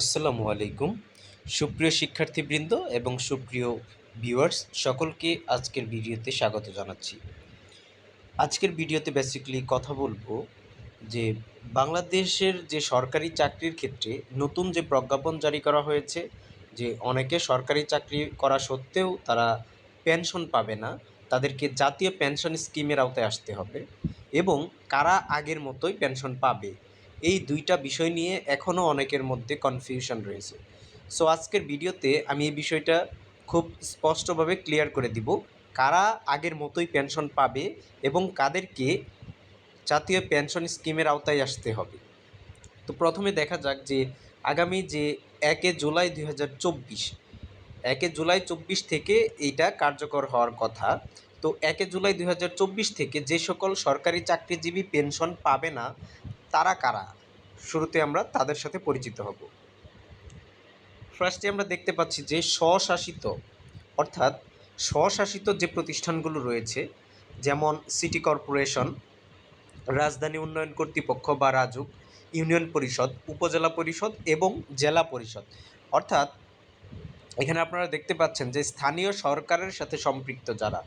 আসসালামু আলাইকুম। সুপ্রিয় শিক্ষার্থীবৃন্দ এবং সুপ্রিয় ভিউয়ার্স সকলকে আজকের ভিডিওতে স্বাগত জানাচ্ছি। আজকের ভিডিওতে বেসিক্যালি কথা বলব যে বাংলাদেশের যে সরকারি চাকরির ক্ষেত্রে নতুন যে প্রজ্ঞাপন জারি করা হয়েছে, যে অনেকে সরকারি চাকরি করা সত্ত্বেও তারা পেনশন পাবে না, তাদেরকে জাতীয় পেনশন স্কিমের আওতায় আসতে হবে এবং কারা আগের মতোই পেনশন পাবে এই দুইটা বিষয় নিয়ে এখনও অনেকের মধ্যে কনফিউশন রয়েছে। সো আজকের ভিডিওতে আমি এই বিষয়টা খুব স্পষ্টভাবে ক্লিয়ার করে দিব। কারা আগের মতোই পেনশন পাবে এবং কাদেরকে জাতীয় পেনশন স্কিমের আওতায় আসতে হবে? তো প্রথমে দেখা যাক যে আগামী যে একে জুলাই দুই হাজার চব্বিশ, একে জুলাই চব্বিশ থেকে এইটা কার্যকর হওয়ার কথা। তো একে জুলাই দুই হাজার চব্বিশ থেকে যে সকল সরকারি চাকরিজীবী পেনশন পাবে না তারা কারা? শুরুতে আমরা তাদের সাথে পরিচিত হব। ফার্স্টে আমরা দেখতে পাচ্ছি যে স্বশাসিত, অর্থাৎ স্বশাসিত যে প্রতিষ্ঠানগুলো রয়েছে, যেমন সিটি কর্পোরেশন, রাজধানী উন্নয়ন কর্তৃপক্ষ বা রাজুক ইউনিয়ন পরিষদ, উপজেলা পরিষদ এবং জেলা পরিষদ। অর্থাৎ এখানে আপনারা দেখতে পাচ্ছেন যে স্থানীয় সরকারের সাথে সম্পৃক্ত যারা,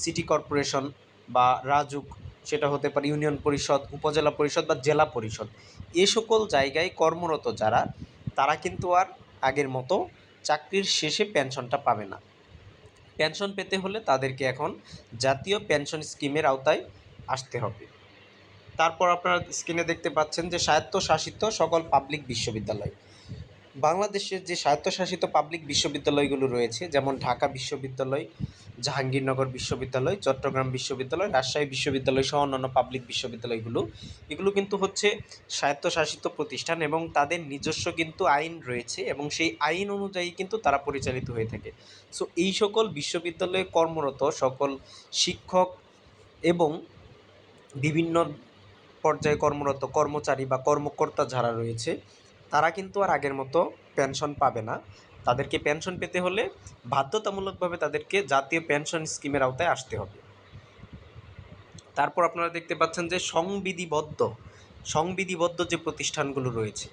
সিটি কর্পোরেশন বা রাজুক সেটা হতে পারে ইউনিয়ন পরিষদ, উপজেলা পরিষদ বা জেলা পরিষদ। এ সকল জায়গায় কর্মরত যারা, তারা কিন্তু আর আগের মতো চাকরির শেষে পেনশনটা পাবে না। পেনশন পেতে হলে তাদেরকে এখন জাতীয় পেনশন স্কিমের আওতায় আসতে হবে। তারপর আপনারা স্ক্রিনে দেখতে পাচ্ছেন যে স্বায়ত্তশাসিত সকল পাবলিক বিশ্ববিদ্যালয়। বাংলাদেশের যে স্বায়ত্তশাসিত পাবলিক বিশ্ববিদ্যালয়গুলো রয়েছে, যেমন ঢাকা বিশ্ববিদ্যালয়, জাহাঙ্গীরনগর বিশ্ববিদ্যালয়, চট্টগ্রাম বিশ্ববিদ্যালয়, রাজশাহী বিশ্ববিদ্যালয় সহ অন্যান্য পাবলিক বিশ্ববিদ্যালয়গুলো, এগুলো কিন্তু হচ্ছে স্বায়ত্তশাসিত প্রতিষ্ঠান এবং তাদের নিজস্ব কিন্তু আইন রয়েছে এবং সেই আইন অনুযায়ী কিন্তু তারা পরিচালিত হয়ে থাকে। সো এই সকল বিশ্ববিদ্যালয়ে কর্মরত সকল শিক্ষক এবং বিভিন্ন পর্যায়ে কর্মরত কর্মচারী বা কর্মকর্তা যারা রয়েছে তারা কিন্তু আর আগের মতো পেনশন পাবে না। তাদেরকে পেনশন পেতে হলে বাধ্যতামূলকভাবে তাদেরকে জাতীয় পেনশন স্কিমের আওতায় আসতে হবে। তারপর আপনারা দেখতে পাচ্ছেন যে সংবিধিবদ্ধ সংবিধিবদ্ধ যে প্রতিষ্ঠানগুলো রয়েছে,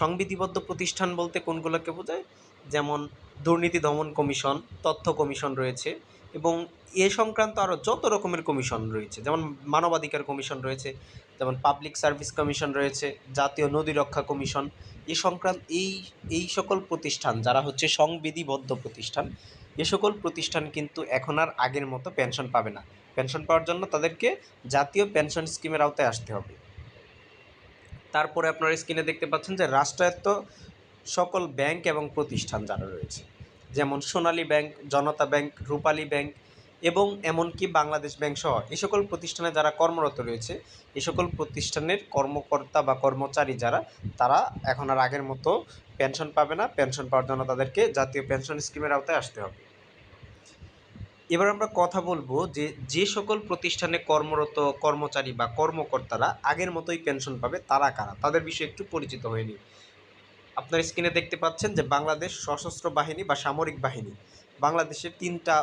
সংবিধিবদ্ধ প্রতিষ্ঠান বলতে কোনগুলোকে বোঝায়? যেমন দুর্নীতি দমন কমিশন, তথ্য কমিশন রয়েছে এবং এ সংক্রান্ত আরও যত রকমের কমিশন রয়েছে, যেমন মানবাধিকার কমিশন রয়েছে, যেমন পাবলিক সার্ভিস কমিশন রয়েছে, জাতীয় নদী রক্ষা কমিশন, এ সংক্রান্ত, এই এই সকল প্রতিষ্ঠান যারা হচ্ছে সংবিধিবদ্ধ প্রতিষ্ঠান, এ সকল প্রতিষ্ঠান কিন্তু এখন আর আগের মতো পেনশন পাবে না। পেনশন পাওয়ার জন্য তাদেরকে জাতীয় পেনশন স্কিমের আওতায় আসতে হবে। তারপরে আপনারা স্ক্রিনে দেখতে পাচ্ছেন যে রাষ্ট্রায়ত্ত সকল ব্যাংক এবং প্রতিষ্ঠান যারা রয়েছে। যেমন Sonali bank, Janata bank, Rupali bank এবং এমনকি বাংলাদেশ ব্যাংক সহ এই সকল প্রতিষ্ঠানে যারা কর্মরত রয়েছে এই সকল প্রতিষ্ঠানের কর্মকর্তা বা কর্মচারী যারা, তারা এখন আর আগের মতো পেনশন পাবে না। পেনশন পাওয়ার জন্য তাদেরকে জাতীয় পেনশন স্কিমের আওতায় আসতে হবে। এবার আমরা কথা বলব যে যে সকল প্রতিষ্ঠানে কর্মরত কর্মচারী বা কর্মকর্তারা আগের মতোই পেনশন পাবে, তারা কারা? তাদের বিষয়ে একটু পরিচিত হয়ে নিই। আপনার স্ক্রিনে দেখতে পাচ্ছেন যে বাংলাদেশ সশস্ত্র বাহিনী বা সামরিক বাহিনী। বাংলাদেশের তিনটা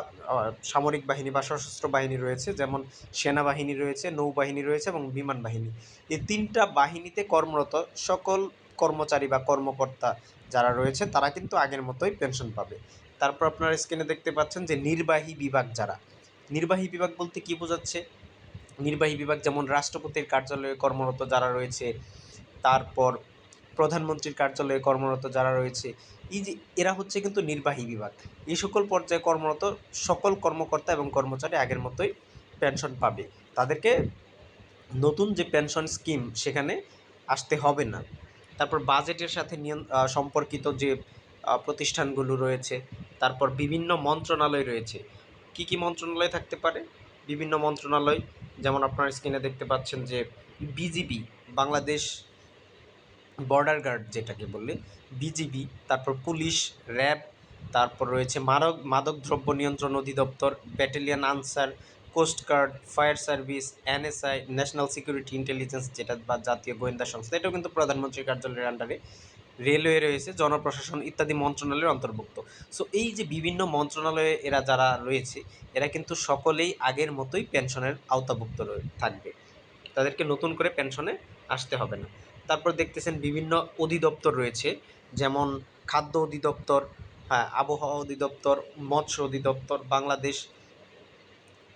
সামরিক বাহিনী বা সশস্ত্র বাহিনী রয়েছে, যেমন সেনাবাহিনী রয়েছে, নৌবাহিনী রয়েছে এবং বিমান বাহিনী। এই তিনটা বাহিনীতে কর্মরত সকল কর্মচারী বা কর্মকর্তা যারা রয়েছে, তারা কিন্তু আগের মতোই পেনশন পাবে। তারপর আপনার স্ক্রিনে দেখতে পাচ্ছেন যে নির্বাহী বিভাগ যারা। নির্বাহী বিভাগ বলতে কী বোঝাচ্ছে? নির্বাহী বিভাগ যেমন রাষ্ট্রপতির কার্যালয়ে কর্মরত যারা রয়েছে, তারপর প্রধানমন্ত্রীর কার্যালয়ে কর্মরত যারা রয়েছে, এই যে এরা হচ্ছে কিন্তু নির্বাহী বিভাগ। এই সকল পর্যায়ে কর্মরত সকল কর্মকর্তা এবং কর্মচারী আগের মতোই পেনশন পাবে। তাদেরকে নতুন যে পেনশন স্কিম সেখানে আসতে হবে না। তারপর বাজেটের সাথে সম্পর্কিত যে প্রতিষ্ঠানগুলো রয়েছে, তারপর বিভিন্ন মন্ত্রণালয় রয়েছে। কি কি মন্ত্রণালয় থাকতে পারে? বিভিন্ন মন্ত্রণালয়, যেমন আপনার স্ক্রিনে দেখতে পাচ্ছেন যে, বিজিবি, বাংলাদেশ বর্ডার গার্ড যেটাকে বললে, বিজিবি, তারপর পুলিশ, র্যাব, তারপর রয়েছে মাদক মাদকদ্রব্য নিয়ন্ত্রণ অধিদপ্তর, battalion Ansar coast guard fire service, NSI, national security intelligence যেটা বা জাতীয় গোয়েন্দা সংস্থা, এটাও কিন্তু প্রধানমন্ত্রীর কার্যালয়ের আন্ডারে রেলওয়ে রয়েছে, জনপ্রশাসন ইত্যাদি মন্ত্রণালয়ের অন্তর্ভুক্ত। সো এই যে বিভিন্ন মন্ত্রণালয়ে এরা যারা রয়েছে, এরা কিন্তু সকলেই আগের মতোই পেনশনের আওতাভুক্ত থাকবে। তাদেরকে নতুন করে পেনশনে আসতে হবে না। তারপর দেখতেছেন বিভিন্ন অধিদপ্তর রয়েছে, যেমন খাদ্য অধিদপ্তর হ্যাঁ আবহাওয়া অধিদপ্তর, মৎস্য অধিদপ্তর, বাংলাদেশ,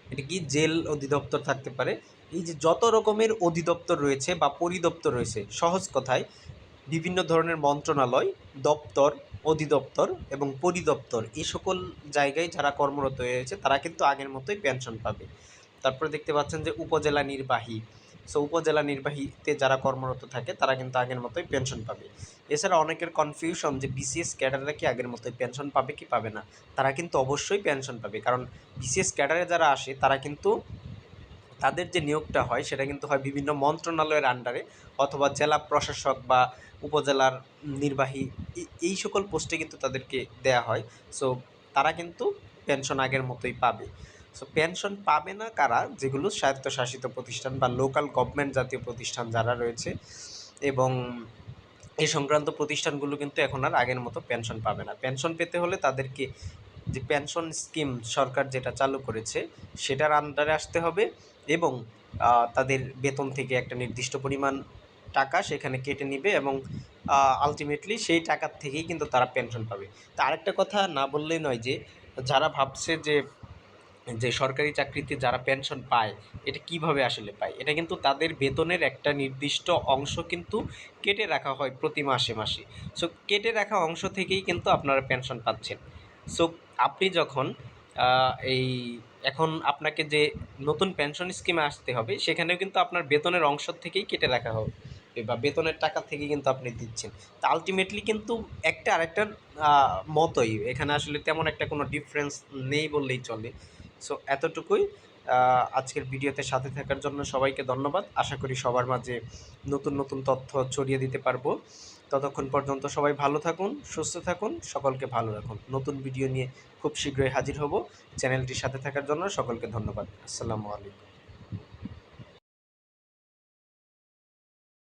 এটা কি জেল অধিদপ্তর থাকতে পারে। এই যে যত রকমের অধিদপ্তর রয়েছে বা পরিদপ্তর রয়েছে, সহজ কথায় বিভিন্ন ধরনের মন্ত্রণালয়, দপ্তর, অধিদপ্তর এবং পরিদপ্তর, এই সকল জায়গায় যারা কর্মরত হয়েছে তারা কিন্তু আগের মতোই পেনশন পাবে। তারপরে দেখতে পাচ্ছেন যে উপজেলা নির্বাহী সো উপজেলা নির্বাহীতে যারা কর্মরত থাকে, তারা কিন্তু আগের মতোই পেনশন পাবে। এছাড়া অনেকের কনফিউশন যে বিসিএস ক্যাডাররা কি আগের মতোই পেনশন পাবে কি পাবে না? তারা কিন্তু অবশ্যই পেনশন পাবে। কারণ বিসিএস ক্যাডারে যারা আসে, তারা কিন্তু তাদের যে নিয়োগটা হয়, সেটা কিন্তু হয় বিভিন্ন মন্ত্রণালয়ের আন্ডারে অথবা জেলা প্রশাসক বা উপজেলার নির্বাহী এই- সকল পোস্টে কিন্তু তাদেরকে দেয়া হয়। সো তারা কিন্তু পেনশন আগের মতোই পাবে। সো পেনশন পাবে না কারা? যেগুলো স্বায়ত্তশাসিত প্রতিষ্ঠান বা লোকাল গভর্নমেন্ট জাতীয় প্রতিষ্ঠান যারা রয়েছে এবং এই সংক্রান্ত প্রতিষ্ঠানগুলো কিন্তু এখন আর আগের মতো পেনশন পাবে না। পেনশন পেতে হলে তাদেরকে যে পেনশন স্কিম সরকার যেটা চালু করেছে সেটার আন্ডারে আসতে হবে এবং তাদের বেতন থেকে একটা নির্দিষ্ট পরিমাণ টাকা সেখানে কেটে নিবে এবং আলটিমেটলি সেই টাকার থেকেই কিন্তু তারা পেনশন পাবে। তা আরেকটা কথা না বললেই নয় যে, যারা ভাবছে যে যে সরকারি চাকরিতে যারা পেনশন পায়, এটা কীভাবে আসলে পায়? এটা কিন্তু তাদের বেতনের একটা নির্দিষ্ট অংশ কিন্তু কেটে রাখা হয় প্রতি মাসে মাসে। সো কেটে রাখা অংশ থেকেই কিন্তু আপনারা পেনশন পাচ্ছেন। সো আপনি যখন এই, এখন আপনাকে যে নতুন পেনশন স্কিমে আসতে হবে, সেখানেও কিন্তু আপনার বেতনের অংশ থেকেই কেটে রাখা হবে বা বেতনের টাকা থেকে কিন্তু আপনি দিচ্ছেন। তা আলটিমেটলি কিন্তু একটা আরেকটার মতোই। এখানে আসলে তেমন একটা কোনো ডিফারেন্স নেই বললেই চলে। সো এতটুকুই আজকের ভিডিওতে সাথে থাকার জন্য সবাইকে ধন্যবাদ। আশা করি সবার মাঝে নতুন নতুন তথ্য ছড়িয়ে দিতে পারব। ততক্ষণ পর্যন্ত সবাই ভালো থাকুন, সুস্থ থাকুন, সকলকে ভালো রাখুন। নতুন ভিডিও নিয়ে খুব শীঘ্রই হাজির হব। চ্যানেলটির সাথে থাকার জন্য সকলকে ধন্যবাদ। আসসালামু আলাইকুম।